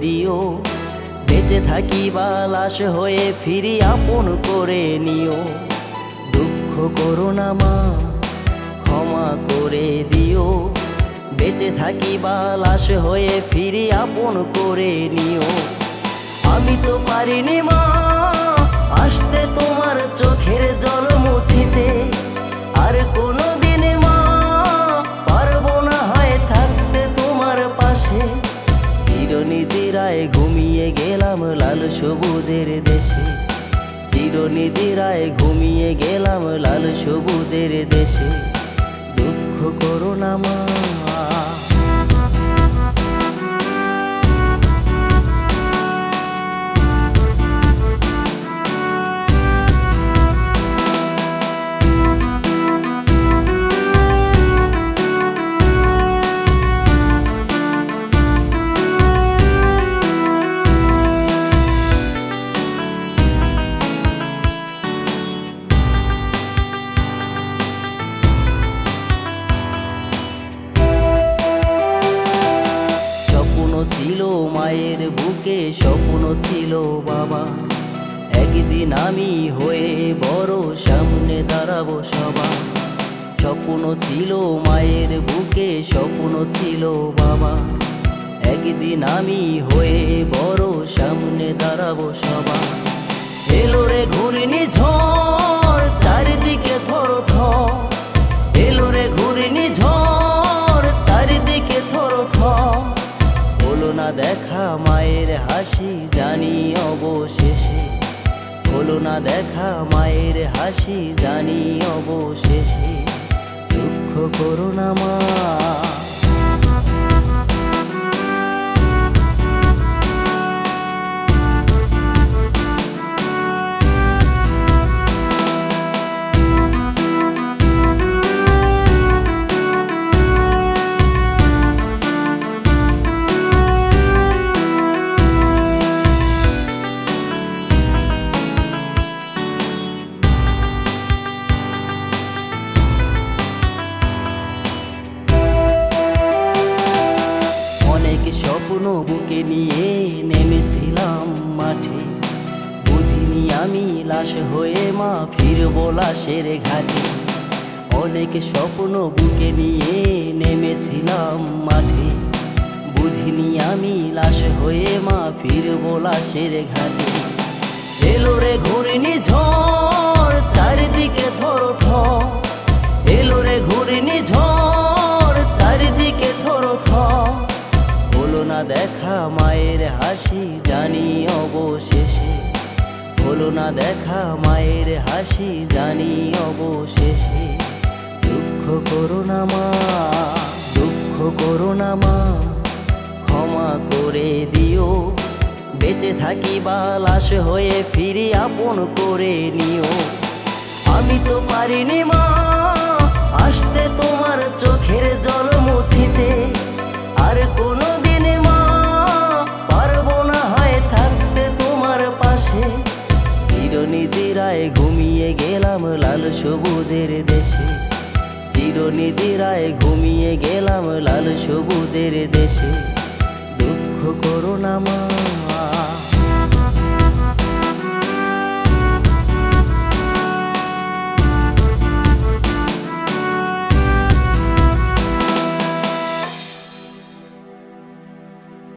দিও। বেঁচে থাকি বা লাশ হয়ে ফিরি আপন করে নিও। দুঃখ করো না মা, ক্ষমা করে দিও। বেঁচে থাকি বা লাশ হয়ে ফিরি আপন করে নিও। আমি তো পারিনি মা, আসতে তোমার চোখের জল মুছিতে। লাল সবুজের দেশে চিরনিদিরায় ঘুমিয়ে গেলাম লাল সবুজের দেশে। দুঃখ করো না মা। ছিল মায়ের বুকে, স্বপ্ন ছিল বাবা। একদিন আমি হয়ে বড়, সামনে দাঁড়াবো সবা স্বপ্ন ছিল মায়ের বুকে, স্বপ্ন ছিল বাবা। একদিন আমি হয়ে জানি অবশেষে। হলো না দেখা মায়ের হাসি জানি অবশেষে। দুঃখ করো না মা স্বপ্ন বুকে নিয়ে নেমেছিলাম মাঠে। বুঝিনি আমি লাশ হয়ে মা ফিরবো লাশের ঘাটে। অনেক স্বপ্ন বুকে নিয়ে নেমেছিলাম মাঠে। বুঝিনি আমি লাশ হয়ে মা ফিরবো লাশের ঘাটে। এলো রে ঘুরিনি ঝড় না দেখা, মায়ের হাসি জানি অবশেষে। দুঃখ করো না মা, দুঃখ করো না মা, ক্ষমা করে দিও। বেঁচে থাকি বা লাশ হয়ে ফিরি আপন করে নিও। আমি তো পারিনি মা, আসতে তোমার চোখের জল মুছিতে। গেলাম লাল সবুজের দেশে। চিরনিদিরায় ঘুমিয়ে গেলাম লাল সবুজের দেশে। দুঃখ করো না মা।